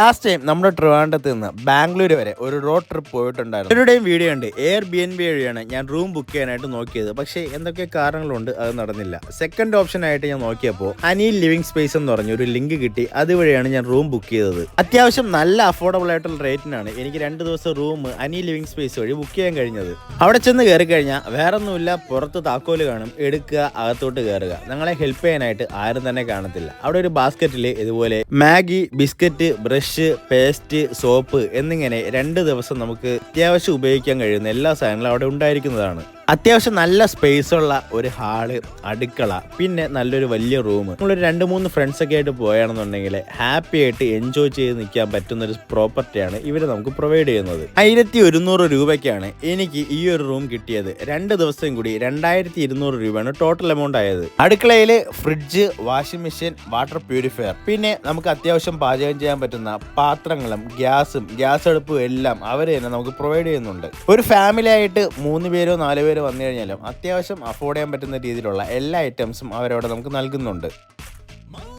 Last time നമ്മുടെ ട്രിവാൻഡത്ത് നിന്ന് ബാംഗ്ലൂർ വരെ ഒരു റോഡ് ട്രിപ്പ് പോയിട്ടുണ്ടായിരുന്നു. ഇവരുടെയും വീഡിയോ ഉണ്ട് എയർ ബി എൻ ബി വഴിയാണ് ഞാൻ റൂം ബുക്ക് ചെയ്യാനായിട്ട് നോക്കിയത്. പക്ഷേ എന്തൊക്കെ കാരണങ്ങളുണ്ട് അത് നടന്നില്ല. സെക്കൻഡ് ഓപ്ഷൻ ആയിട്ട് ഞാൻ നോക്കിയപ്പോൾ അനിൽ ലിവിംഗ് സ്പേസ് എന്ന് പറഞ്ഞ ഒരു ലിങ്ക് കിട്ടി. അതുവഴിയാണ് ഞാൻ റൂം ബുക്ക് ചെയ്തത്. അത്യാവശ്യം നല്ല അഫോർഡബിൾ ആയിട്ടുള്ള റേറ്റിനാണ് എനിക്ക് രണ്ട് ദിവസം റൂം അനി ലിവിംഗ് സ്പേസ് വഴി ബുക്ക് ചെയ്യാൻ കഴിഞ്ഞത്. അവിടെ ചെന്ന് കയറി കഴിഞ്ഞാൽ വേറെ ഒന്നുമില്ല പുറത്ത് താക്കോൽ കാണും എടുക്കുക അകത്തോട്ട് കയറുക. ഞങ്ങളെ ഹെൽപ്പ് ചെയ്യാനായിട്ട് ആരും തന്നെ കാണത്തില്ല. അവിടെ ഒരു ബാസ്ക്കറ്റിൽ ഇതുപോലെ Maggi biscuit brush paste soap എന്നിങ്ങനെ രണ്ട് ദിവസം നമുക്ക് അത്യാവശ്യം ഉപയോഗിക്കാൻ കഴിയുന്ന എല്ലാ സാധനങ്ങളും അവിടെ ഉണ്ടായിരിക്കുന്നതാണ്. അത്യാവശ്യം നല്ല സ്പേസ് ഉള്ള ഒരു ഹാൾ അടുക്കള പിന്നെ നല്ലൊരു വലിയ റൂം നമ്മളൊരു രണ്ട് മൂന്ന് ഫ്രണ്ട്സ് ഒക്കെ ആയിട്ട് പോയാണെന്നുണ്ടെങ്കിൽ ഹാപ്പി ആയിട്ട് എൻജോയ് ചെയ്ത് നിൽക്കാൻ പറ്റുന്ന ഒരു പ്രോപ്പർട്ടിയാണ് ഇവർ നമുക്ക് പ്രൊവൈഡ് ചെയ്യുന്നത്. ആയിരത്തി ഒരുന്നൂറ് രൂപയ്ക്കാണ് എനിക്ക് ഈ ഒരു റൂം കിട്ടിയത്. രണ്ട് ദിവസം കൂടി രണ്ടായിരത്തി ഇരുന്നൂറ് രൂപയാണ് ടോട്ടൽ എമൗണ്ട് ആയത്. അടുക്കളയിൽ fridge washing machine water purifier പിന്നെ നമുക്ക് അത്യാവശ്യം പാചകം ചെയ്യാൻ പറ്റുന്ന പാത്രങ്ങളും ഗ്യാസും ഗ്യാസ് അടുപ്പും എല്ലാം അവർ തന്നെ നമുക്ക് പ്രൊവൈഡ് ചെയ്യുന്നുണ്ട്. ഒരു ഫാമിലി ആയിട്ട് മൂന്ന് പേരോ നാല് വന്നു കഴിഞ്ഞാലും അത്യാവശ്യം അഫോർഡ് ചെയ്യാൻ പറ്റുന്ന രീതിയിലുള്ള എല്ലാ ഐറ്റംസും അവരവിടെ നമുക്ക് നൽകുന്നുണ്ട്.